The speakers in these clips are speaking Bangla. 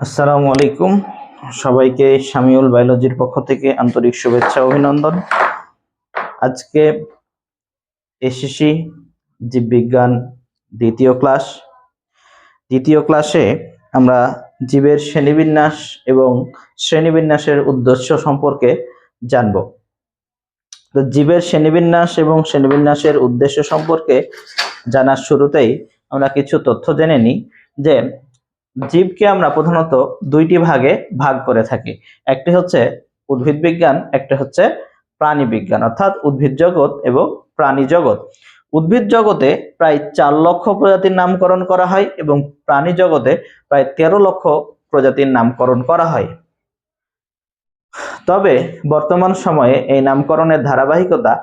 আসসালামু আলাইকুম। সবাইকে শামিউল বায়োলজির পক্ষ থেকে আন্তরিক শুভেচ্ছা অভিনন্দন। আজকে এসএসসি জীববিজ্ঞান দ্বিতীয় ক্লাস। দ্বিতীয় ক্লাসে আমরা জীবের শ্রেণীবিন্যাস এবং শ্রেণীবিন্যাসের উদ্দেশ্য সম্পর্কে জানব। তো জীবের শ্রেণীবিন্যাস এবং শ্রেণীবিন্যাসের উদ্দেশ্য সম্পর্কে জানার শুরুতেই আমরা কিছু তথ্য জেনে নিই যে জীবকে আমরা প্রধানত দুইটি ভাগে ভাগ করে থাকি। একটি হচ্ছে উদ্ভিদ বিজ্ঞান, একটা হচ্ছে প্রাণী বিজ্ঞান, অর্থাৎ উদ্ভিদ জগৎ এবং প্রাণী জগৎ। উদ্ভিদ জগতে প্রায় চার লক্ষ প্রজাতির নামকরণ করা হয় এবং প্রাণী জগতে প্রায় তেরো লক্ষ প্রজাতির নামকরণ করা হয়। তবে বর্তমান সময়ে এই নামকরণের ধারাবাহিকতা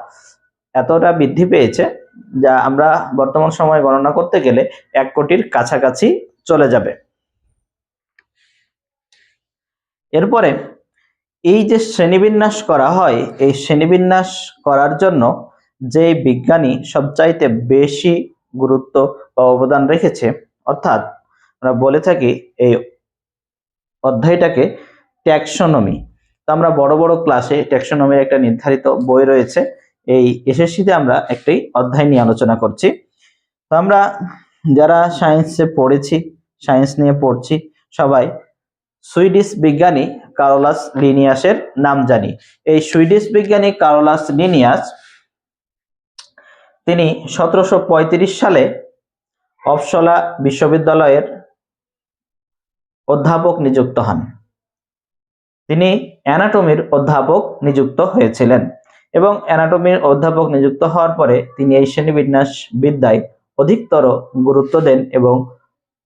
এতটা বৃদ্ধি পেয়েছে যা আমরা বর্তমান সময়ে গণনা করতে গেলে এক কোটির কাছাকাছি চলে যাবে। এরপরে এই যে শ্রেণীবিন্যাস করা হয়, এই শ্রেণীবিন্যাস করার জন্য যে বিজ্ঞানী সবচাইতে বেশি গুরুত্ব বা অবদান রেখেছে, অর্থাৎ আমরা বলে থাকি এই অধ্যায়টাকে ট্যাক্সোনমি। তো আমরা বড় বড় ক্লাসে ট্যাক্সোনমির একটা নির্ধারিত বই রয়েছে, এই এসএসসিতে আমরা একটি অধ্যায় নিয়ে আলোচনা করছি। তো আমরা যারা সায়েন্সে পড়েছি, সায়েন্স নিয়ে পড়ছি, সবাই সুইডিশ বিজ্ঞানী কারোলাস লিনিয়াসের নাম জানি। এই সুইডিশ বিজ্ঞানী কারোলাস লিনিয়াস, তিনি সতেরোশো পঁয়ত্রিশ সালে অপসলা বিশ্ববিদ্যালয়ের অধ্যাপক নিযুক্ত হন। তিনি অ্যানাটমির অধ্যাপক নিযুক্ত হয়েছিলেন এবং অ্যানাটমির অধ্যাপক নিযুক্ত হওয়ার পরে তিনি এই শ্রেণীবিন্যাস বিদ্যায় অধিকতর গুরুত্ব দেন এবং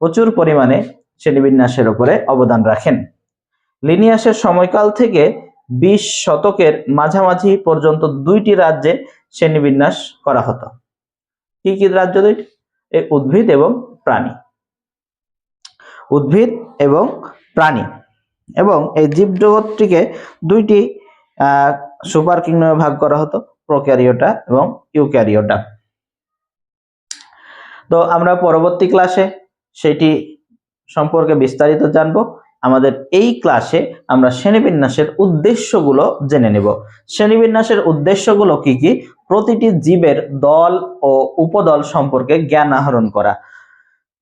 প্রচুর পরিমাণে শ্রেণীবিন্যাসের উপরে অবদান রাখেন। লিনিয়াসের সময়কাল থেকে বিশ শতকের মাঝামাঝি পর্যন্ত দুইটি রাজ্যে শ্রেণীবিন্যাস করা হতো। কি কি রাজ্য দুইটি এই উদ্ভিদ এবং প্রাণী। উদ্ভিদ এবং প্রাণী। এবং এই জীবজগৎটিকে দুইটি সুপার কিংডমে ভাগ করা হতো, প্রোক্যারিওটা এবং ইউক্যারিওটা। তো আমরা পরবর্তী ক্লাসে সেটি সম্পর্কে বিস্তারিত জানব। আমাদের এই ক্লাসে আমরা শ্রেণীবিন্যাসের উদ্দেশ্যগুলো জেনে নেব। শ্রেণীবিন্যাসের উদ্দেশ্যগুলো কি কি? প্রতিটি জীবের দল ও উপদল সম্পর্কে জ্ঞান আহরণ করা।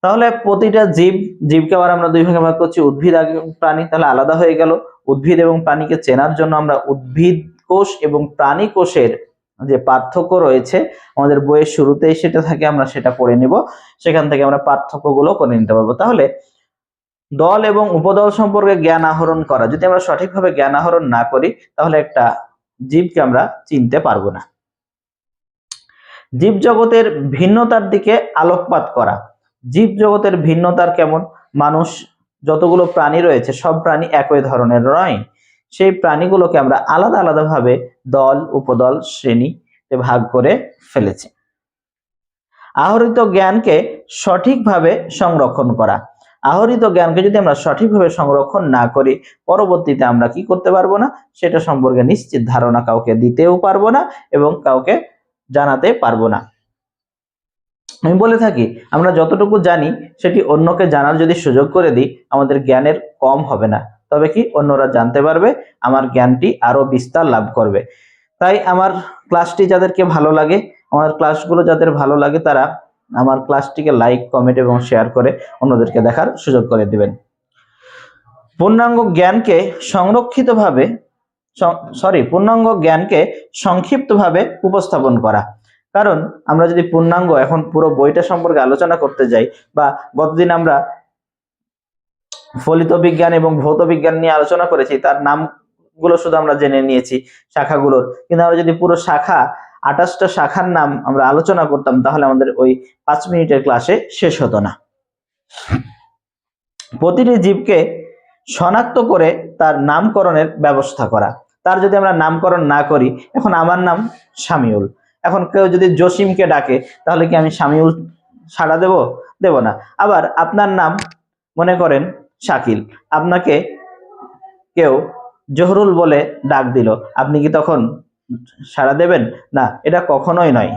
তাহলে প্রতিটা জীব, জীবকে আবার আমরা দুই ভাগে ভাগ করছি, উদ্ভিদ প্রাণী। তাহলে আলাদা হয়ে গেল। উদ্ভিদ এবং প্রাণীকে চেনার জন্য আমরা উদ্ভিদ কোষ এবং প্রাণী কোষের যে পার্থক্য রয়েছে, আমাদের বইয়ের শুরুতেই সেটা থাকে, আমরা সেটা পড়ে নিব। সেখান থেকে আমরা পার্থক্যগুলো করে নিতে পারব। তাহলে দল এবং উপদল সম্পর্কে জ্ঞান আহরণ করা। যদি আমরা সঠিকভাবে জ্ঞান আহরণ না করি, তাহলে একটা জীবকে আমরা চিনতে পারব না। জীব জগতের ভিন্নতার দিকে আলোকপাত করা। জীব জগতের ভিন্নতার কেমন? মানুষ যতগুলো প্রাণী রয়েছে, সব প্রাণী একই ধরনের নয়। সেই প্রাণীগুলোকে আমরা আলাদা আলাদাভাবে দল, উপদল শ্রেণীতে ভাগ করে ফেলেছি। আহরিত জ্ঞানকে সঠিকভাবে সংরক্ষণ করা। আহরিত জ্ঞানকে যদি আমরা সঠিকভাবে সংরক্ষণ না করি, পরবর্তীতে আমরা কি করতে পারব না? সেটা সম্পর্কে নিশ্চিত ধারণা কাউকে দিতেও পারব না এবং কাউকে জানাতে পারব না। আমি বলে থাকি, আমরা যতটুকু জানি, সেটি অন্যকে জানার যদি সুযোগ করে দিই, আমাদের জ্ঞানের কম হবে না। তবে কি অন্যরা জানতে পারবে? আমার জ্ঞানটি আরও বিস্তার লাভ করবে। তাই আমার ক্লাসটি যাদেরকে ভালো লাগে, আমার ক্লাসগুলো যাদের ভালো লাগে তারা আমার ক্লাসটিকে লাইক কমেন্ট এবং শেয়ার করে অন্যদেরকে দেখার সুযোগ করে দিবেন। পূর্ণাঙ্গ জ্ঞানকে সংরক্ষিতভাবে সরি পূর্ণাঙ্গ জ্ঞানকে সংক্ষিপ্তভাবে উপস্থাপন করা। কারণ আমরা যদি পূর্ণাঙ্গ এখন পুরো বইটা সম্পর্কে আলোচনা করতে যাই বা গতদিন আমরা ফলিত বিজ্ঞান এবং ভৌত বিজ্ঞান নিয়ে আলোচনা করেছি, তার নামগুলো শুধু আমরা জেনে নিয়েছি, শাখাগুলোর। কিন্তু আমরা যদি পুরো শাখা আঠাশটা শাখার নাম আমরা আলোচনা করতাম, তাহলে আমাদের ওই পাঁচ মিনিটের ক্লাসে শেষ হতো না। প্রতিটি জীবকে শনাক্ত করে তার নামকরণের ব্যবস্থা করা। তার যদি আমরা নামকরণ না করি, এখন আমার নাম শামিউল। এখন কেউ যদি জসিমকে ডাকে, তাহলে কি আমি শামিউল সাড়া দেব? দেব না। আবার আপনার নাম মনে করেন শাকিল। আপনাকে কেউ জহরুল বলে ডাক দিল। আপনি কি তখন সাড়া দেবেন? না, এটা কখনোই নয়।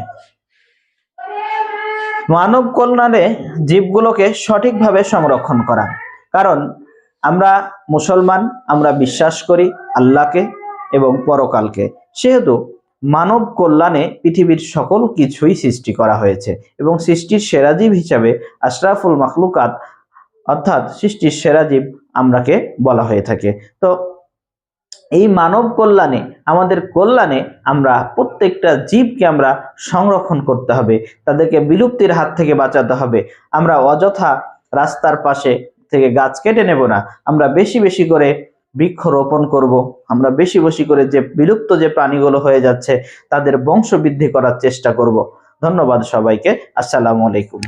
মানব কল্যাণে জীবগুলোকে সঠিকভাবে সংরক্ষণ করা। কারণ আমরা মুসলমান, আমরা বিশ্বাস করি আল্লাহকে এবং পরকালকে। সেহেতু মানব কল্যাণে পৃথিবীর সকল কিছুই সৃষ্টি করা হয়েছে এবং সৃষ্টির সেরা জীব হিসাবে আশরাফুল মাখলুকাত, অর্থাৎ সৃষ্টির সেরা জীব আমরাকে বলা হয়ে থাকে। তো এই মানব কল্যাণে, আমাদের কল্যাণে আমরা প্রত্যেকটা জীবকে আমরা সংরক্ষণ করতে হবে। তাদেরকে বিলুপ্তির হাত থেকে বাঁচাতে হবে। আমরা অযথা রাস্তার পাশে থেকে গাছ কেটে নেব না। আমরা বেশি বেশি করে বৃক্ষ রোপণ করব। আমরা বেশি বেশি করে যে বিলুপ্ত যে প্রাণীগুলো হয়ে যাচ্ছে, তাদের বংশ বৃদ্ধি করার চেষ্টা করব। ধন্যবাদ সবাইকে। আসসালামু আলাইকুম।